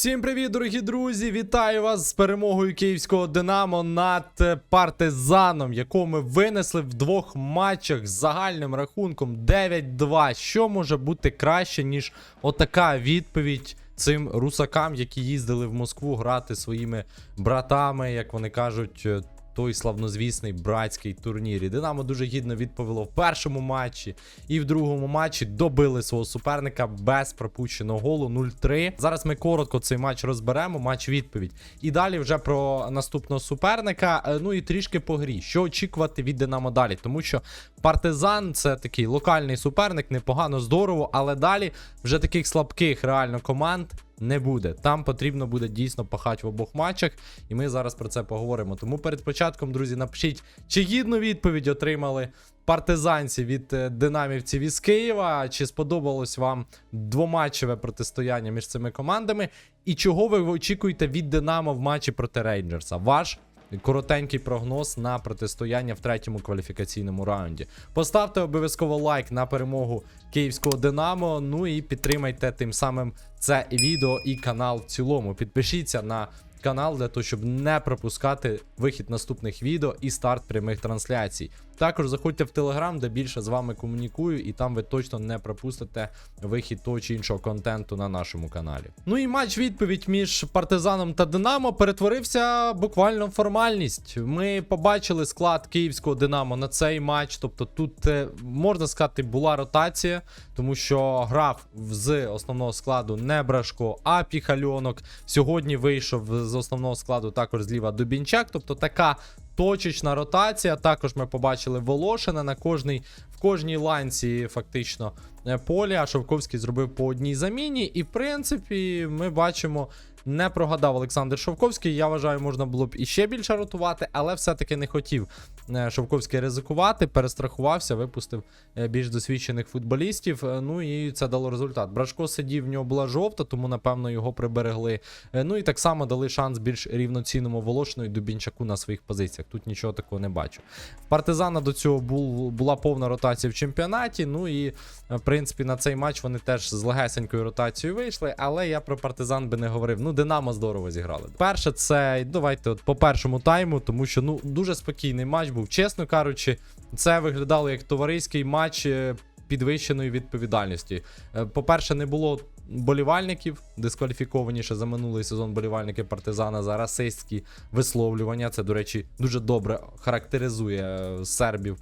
Всім привіт, дорогі друзі! Вітаю вас з перемогою київського Динамо над партизаном, якого ми винесли в двох матчах з загальним рахунком 9-2. Що може бути краще, ніж отака відповідь цим русакам, які їздили в Москву грати своїми братами, як вони кажуть. Той славнозвісний братський турнір. І Динамо дуже гідно відповіло в першому матчі і в другому матчі добили свого суперника без пропущеного голу 0-3. Зараз ми коротко цей матч розберемо, матч відповідь. І далі вже про наступного суперника. е, Ну і трішки по грі. Що очікувати від Динамо далі? Тому що партизан це такий локальний суперник, непогано, здорово, але далі вже таких слабких реально команд. Не буде. Там потрібно буде дійсно пахати в обох матчах, і ми зараз про це поговоримо. Тому перед початком, друзі, напишіть, чи гідну відповідь отримали партизанці від е, динамівців із Києва. Чи сподобалось вам двоматчеве протистояння між цими командами? І чого ви очікуєте від Динамо в матчі проти Рейнджерса? Ваш коротенький прогноз на протистояння в третьому кваліфікаційному раунді. Поставте обов'язково лайк на перемогу київського Динамо. Ну і підтримайте тим самим це відео і канал в цілому. Підпишіться на канал для того, щоб не пропускати вихід наступних відео і старт прямих трансляцій. Також заходьте в Телеграм, де більше з вами комунікую, і там ви точно не пропустите вихід того чи іншого контенту на нашому каналі. Ну і матч відповідь між партизаном та Динамо перетворився буквально в формальність. Ми побачили склад київського Динамо на цей матч. Тобто тут е, можна сказати була ротація, тому що грав з основного складу не Брашко, а Піхальонок. Сьогодні вийшов з основного складу також зліва Дубінчак. Тобто така точечна ротація. Також ми побачили Волошина на кожній в кожній ланці, фактично поля. А Шовковський зробив по одній заміні. І в принципі, ми бачимо. Не прогадав Олександр Шовковський. Я вважаю, можна було б іще більше ротувати, але все-таки не хотів е, Шовковський ризикувати, перестрахувався, випустив е, більш досвідчених футболістів. Е, Ну і це дало результат. Брашко сидів, в нього була жовта, тому напевно його приберегли. Е, Ну і так само дали шанс більш рівноцінному Волошину і Дубінчаку на своїх позиціях. Тут нічого такого не бачу. В партизана до цього був, була повна ротація в чемпіонаті. Ну і е, в принципі на цей матч вони теж з легесенькою ротацією вийшли. Але я про партизан би не говорив. Ну, Динамо здорово зіграли. Перше, це давайте от по першому тайму, тому що ну дуже спокійний матч був. Чесно кажучи, це виглядало як товариський матч. е, Підвищеної відповідальності. Е, По-перше, не було болівальників, дискваліфікованіше за минулий сезон болівальники партизана за расистські висловлювання. Це, до речі, дуже добре характеризує е, сербів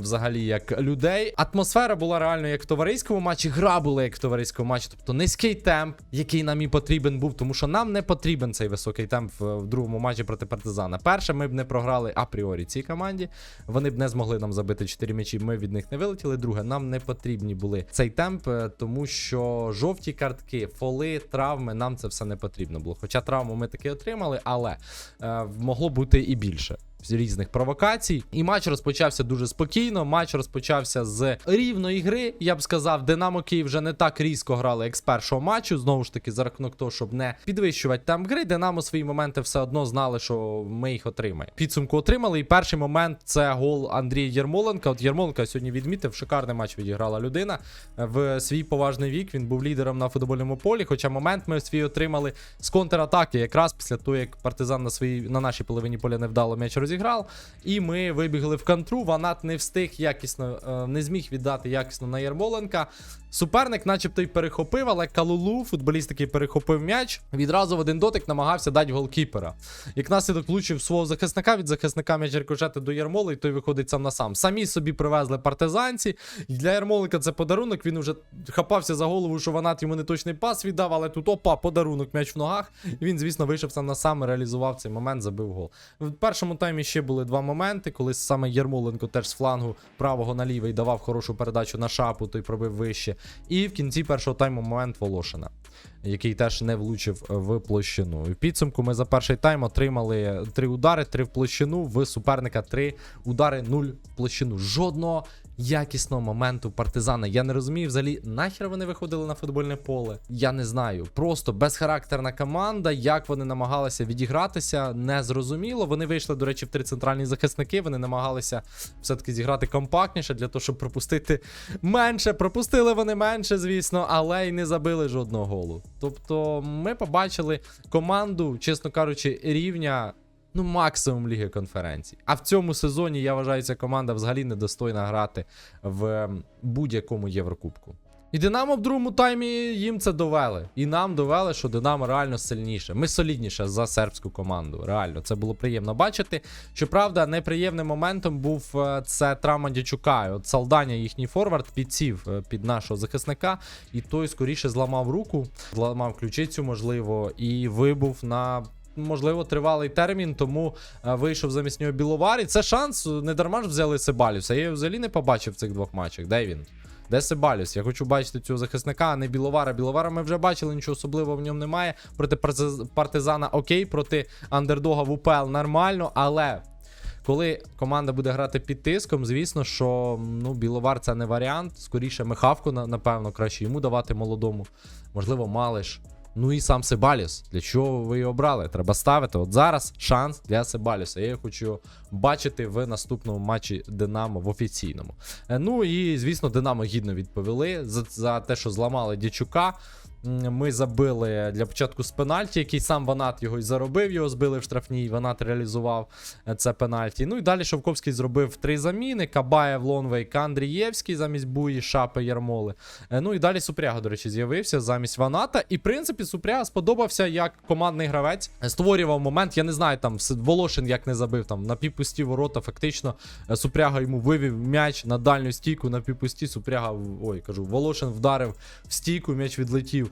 взагалі як людей. Атмосфера була реально як в товариському матчі, гра була як в товариському матчі, тобто низький темп, який нам і потрібен був, тому що нам не потрібен цей високий темп в, в другому матчі проти партизана. Перше, ми б не програли апріорі цій команді. Вони б не змогли нам забити 4 м'ячі, ми від них не вилетіли. Друге, нам не потрібні були цей темп, е, тому що жовті картки, фоли, травми, нам це все не потрібно було. Хоча травму ми таки отримали, але е, могло бути і більше. Різних провокацій, і матч розпочався дуже спокійно. Матч розпочався з рівної гри. Я б сказав, Динамо Київ вже не так різко грали, як з першого матчу. Знову ж таки, за рахунок того, щоб не підвищувати темп гри. Динамо свої моменти все одно знали, що ми їх отримаємо. Підсумку отримали. І перший момент це гол Андрія Єрмоленка. От Єрмоленка сьогодні відмітив, шикарний матч відіграла людина. В свій поважний вік він був лідером на футбольному полі. Хоча момент ми свій отримали з контратаки, якраз після того, як партизан на своїй на нашій половині поля невдало м'яч розіграв. І ми вибігли в контру. Ванат не встиг якісно, е, не зміг віддати якісно на Єрмоленка. Суперник, начебто, й перехопив, але Калулу, футболіст, який перехопив м'яч, відразу в один дотик намагався дати голкіпера. Як наслідок влучив свого захисника від захисника м'яч рикошети до Єрмоли, і той виходить сам на сам. Самі собі привезли партизанці. Для Єрмолика це подарунок. Він вже хапався за голову, що Ванат йому не точний пас віддав, але тут опа, подарунок, м'яч в ногах. І він, звісно, вийшов сам на сам, реалізував цей момент, забив гол. В першому таймі ще були два моменти, коли саме Єрмоленко теж з флангу правого на лівий давав хорошу передачу на шапу, той пробив вище. І в кінці першого тайму момент Волошина, який теж не влучив в площину. В підсумку ми за перший тайм отримали три удари, три в площину, в суперника три удари, нуль в площину. Жодного якісного моменту партизана. Я не розумію взагалі, нахер вони виходили на футбольне поле. Я не знаю. Просто безхарактерна команда. Як вони намагалися відігратися, не зрозуміло. Вони вийшли, до речі, в три центральні захисники. Вони намагалися все-таки зіграти компактніше для того, щоб пропустити менше. Пропустили вони менше, звісно, але й не забили жодного голу. Тобто, ми побачили команду, чесно кажучи, рівня. Ну, максимум Ліги конференцій. А в цьому сезоні я вважаю, ця команда взагалі недостойна грати в будь-якому Єврокубку. І Динамо в другому таймі їм це довели. І нам довели, що Динамо реально сильніше. Ми солідніше за сербську команду. Реально, це було приємно бачити. Щоправда, неприємним моментом був е, це травма Дячука. От Салданя, їхній форвард, підсів е, під нашого захисника, і той скоріше зламав руку, зламав ключицю, можливо, і вибув на. Можливо, тривалий термін, тому е, вийшов замість нього Біловар. І це шанс. Не дарма ж взяли Себалюса. Я його взагалі не побачив в цих двох матчах. Де він? Де Себалюс? Я хочу бачити цього захисника, а не Біловара. Біловара ми вже бачили, нічого особливого в ньому немає. Проти партизана окей, проти андердога в УПЛ нормально, але. Коли команда буде грати під тиском, звісно, що ну, Біловар це не варіант. Скоріше Михавку, напевно, краще йому давати молодому. Можливо, Малиш. Ну і сам Себаліс. Для чого ви його брали? Треба ставити. От зараз шанс для Себаліса. Я його хочу бачити в наступному матчі Динамо в офіційному. Е, Ну і звісно, Динамо гідно відповіли за, за те, що зламали Дячука. Ми забили для початку з пенальті, який сам Ванат його і заробив, його збили в штрафній. Ванат реалізував е, це пенальті. Ну і далі Шовковський зробив три заміни: Кабаєв, Лонвейк, Андрієвський замість Буї, Шапи, Ярмоли. Е, Ну і далі Супряга, до речі, з'явився замість Ваната. І в принципі Супряга сподобався як командний гравець. Створював момент. Я не знаю, там Волошин як не забив там на півпусті ворота. Фактично е, Супряга йому вивів м'яч на дальню стійку на півпусті. Супряга, ой, кажу, Волошин вдарив в стійку, м'яч відлетів.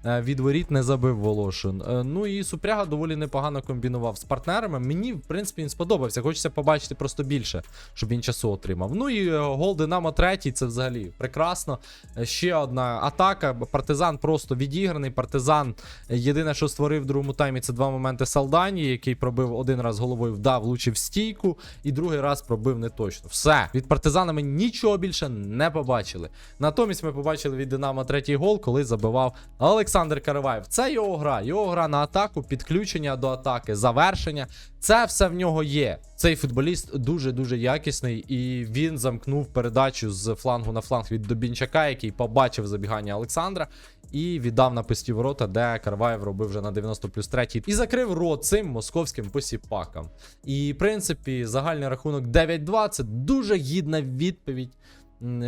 Від воріт не забив Волошин. Е, Ну і Супряга доволі непогано комбінував з партнерами. Мені, в принципі, він сподобався. Хочеться побачити просто більше, щоб він часу отримав. Ну і е, гол Динамо третій, це взагалі прекрасно. Е, Ще одна атака. Партизан просто відіграний. Партизан е, єдине, що створив в другому таймі, це два моменти Салдані, який пробив один раз головою, вдав, влучив стійку, і другий раз пробив не точно. Все. Від партизана ми нічого більше не побачили. Натомість ми побачили від Динамо третій гол, коли забивав Олександр Караваєв. Це його гра, його гра на атаку, підключення до атаки, завершення. Це все в нього є. Цей футболіст дуже-дуже якісний, і він замкнув передачу з флангу на фланг від Добінчака, який побачив забігання Олександра. І віддав на пусті ворота, де Карваєв робив вже на 90 плюс 3 і закрив рот цим московським посіпакам. І в принципі, загальний рахунок 9-2 це дуже гідна відповідь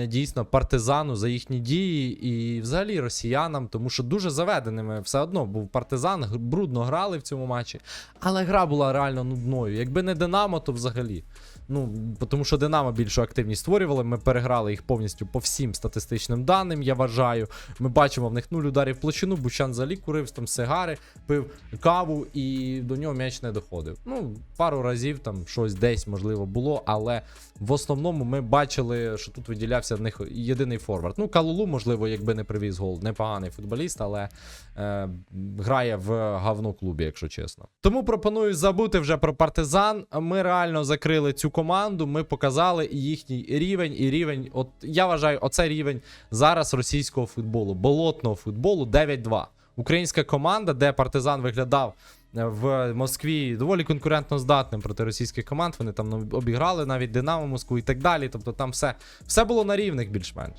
дійсно партизану за їхні дії і взагалі росіянам, тому що дуже заведеними все одно був партизан, брудно грали в цьому матчі, але гра була реально нудною. Якби не Динамо, то взагалі. Ну, тому що Динамо більшу активність створювали. Ми переграли їх повністю по всім статистичним даним, я вважаю. Ми бачимо в них нуль ударів площину. Бущан взагалі курив там сигари, пив каву і до нього м'яч не доходив. Ну, пару разів там щось десь можливо було, але в основному ми бачили, що тут виділявся в них єдиний форвард. Ну, Калулу, можливо, якби не привіз гол. Непоганий футболіст, але е, грає в говно клубі, якщо чесно. Тому пропоную забути вже про партизан. Ми реально закрили цю команду. Ми показали і їхній рівень і рівень. От я вважаю, оце рівень зараз російського футболу, болотного футболу 9-2. Українська команда, де партизан виглядав е, в Москві доволі конкурентно здатним проти російських команд. Вони там ну, обіграли навіть Динамо Москву і так далі. Тобто там все, все було на рівних більш-менш.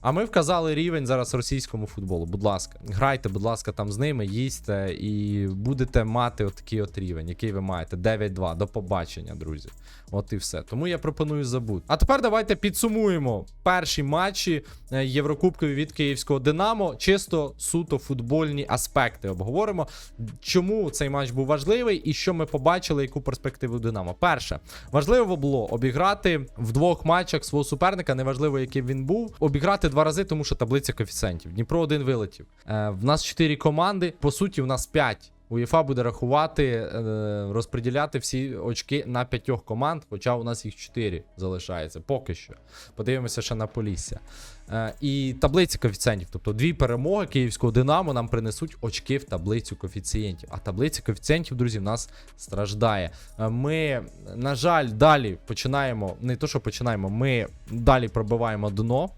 А ми вказали рівень зараз російському футболу. Будь ласка, грайте, будь ласка, там з ними, їсьте і будете мати отакий от рівень, який ви маєте. 9-2. До побачення, друзі. От і все. Тому я пропоную забути. А тепер давайте підсумуємо перші матчі е, Єврокубкові від київського Динамо. Чисто суто футбольні аспекти обговоримо. Чому цей матч був важливий і що ми побачили, яку перспективу Динамо. Перше, важливо було обіграти в двох матчах свого суперника, неважливо, яким він був. Обіграти два рази, тому що таблиця коефіцієнтів. Дніпро один вилетів. Е, в нас чотири команди. По суті, в нас п'ять УЄФА буде рахувати, е, розподіляти всі очки на п'ятьох команд, хоча у нас їх чотири залишається поки що. Подивимося ще на Полісся. Е, і таблиці коефіцієнтів. Тобто дві перемоги київського Динамо нам принесуть очки в таблицю коефіцієнтів. А таблиця коефіцієнтів, друзі, в нас страждає. Е, Ми, на жаль, далі починаємо. Не то, що починаємо, ми далі пробиваємо дно.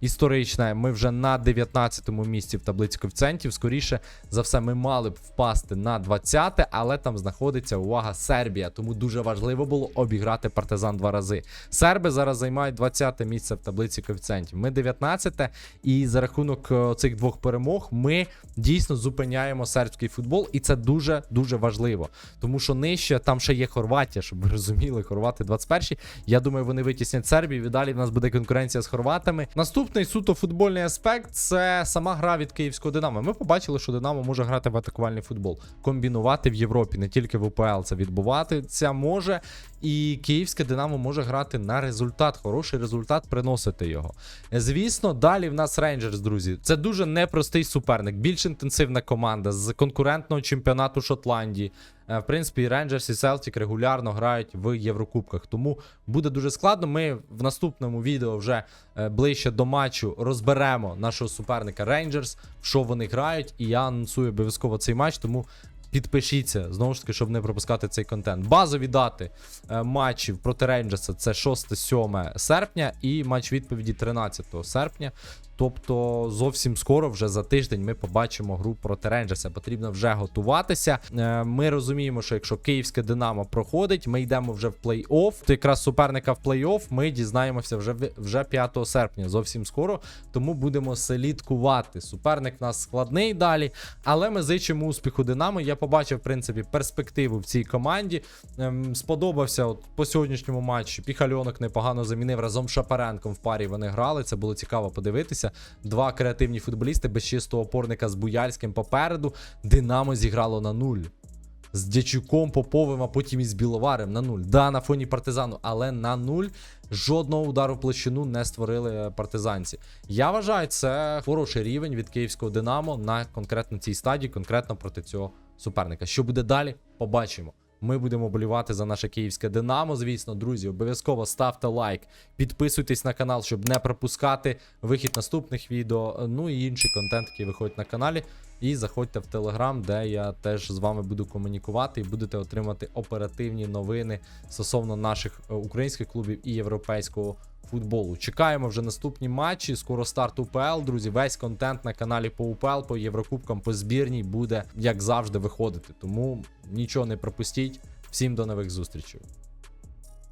Історичне, ми вже на 19-му місці в таблиці коефіцієнтів. Скоріше за все, ми мали б впасти на 20-те, але там знаходиться увага Сербія. Тому дуже важливо було обіграти партизан два рази. Серби зараз займають 20-те місце в таблиці коефіцієнтів. Ми 19-те, і за рахунок е, цих двох перемог ми дійсно зупиняємо сербський футбол, і це дуже дуже важливо. Тому що нижче там ще є Хорватія, щоб ви розуміли, хорвати 21-й. Я думаю, вони витіснять Сербію. І далі в нас буде конкуренція з хорватами. Наступний суто футбольний аспект це сама гра від київського Динамо. Ми побачили, що Динамо може грати в атакувальний футбол, комбінувати в Європі, не тільки в УПЛ це відбуватися може. І київське Динамо може грати на результат, хороший результат, приносити його. Звісно, далі в нас Рейнджерс, друзі. Це дуже непростий суперник, більш інтенсивна команда з конкурентного чемпіонату Шотландії. Е, В принципі, Рейнджерс і Селтік регулярно грають в Єврокубках, тому буде дуже складно. Ми в наступному відео вже е, ближче до матчу розберемо нашого суперника Рейнджерс, в що вони грають, і я анонсую обов'язково цей матч, тому. Підпишіться знову ж таки, щоб не пропускати цей контент. Базові дати е, матчів проти Рейнджерса це 6-7 серпня і матч відповіді 13 серпня. Тобто зовсім скоро, вже за тиждень, ми побачимо гру проти Рейнджерса. Потрібно вже готуватися. Е, Ми розуміємо, що якщо київське Динамо проходить, ми йдемо вже в плей-офф. То якраз суперника в плей-офф ми дізнаємося вже вже 5 серпня, зовсім скоро. Тому будемо слідкувати. Суперник у нас складний далі, але ми зичимо успіху Динамо. Я побачив, в принципі, перспективу в цій команді. Ем, сподобався от по сьогоднішньому матчі. Піхальонок непогано замінив разом з Шапаренком в парі. Вони грали. Це було цікаво подивитися. Два креативні футболісти без чистого опорника з Буяльським попереду. Динамо зіграло на нуль. З Дячуком, Поповим, а потім із Біловарем на нуль. Да, на фоні партизану, але на нуль жодного удару в площину не створили партизанці. Я вважаю, це хороший рівень від київського Динамо на конкретно цій стадії, конкретно проти цього суперника. Що буде далі? Побачимо. Ми будемо болівати за наше київське Динамо. Звісно, друзі, обов'язково ставте лайк, підписуйтесь на канал, щоб не пропускати вихід наступних відео. Ну і інший контент, який виходить на каналі. І заходьте в Телеграм, де я теж з вами буду комунікувати і будете отримати оперативні новини стосовно наших е, українських клубів і європейського футболу. Чекаємо вже наступні матчі. Скоро старт УПЛ. Друзі, весь контент на каналі по УПЛ, по Єврокубкам, по збірній буде як завжди виходити. Тому нічого не пропустіть. Всім до нових зустрічей.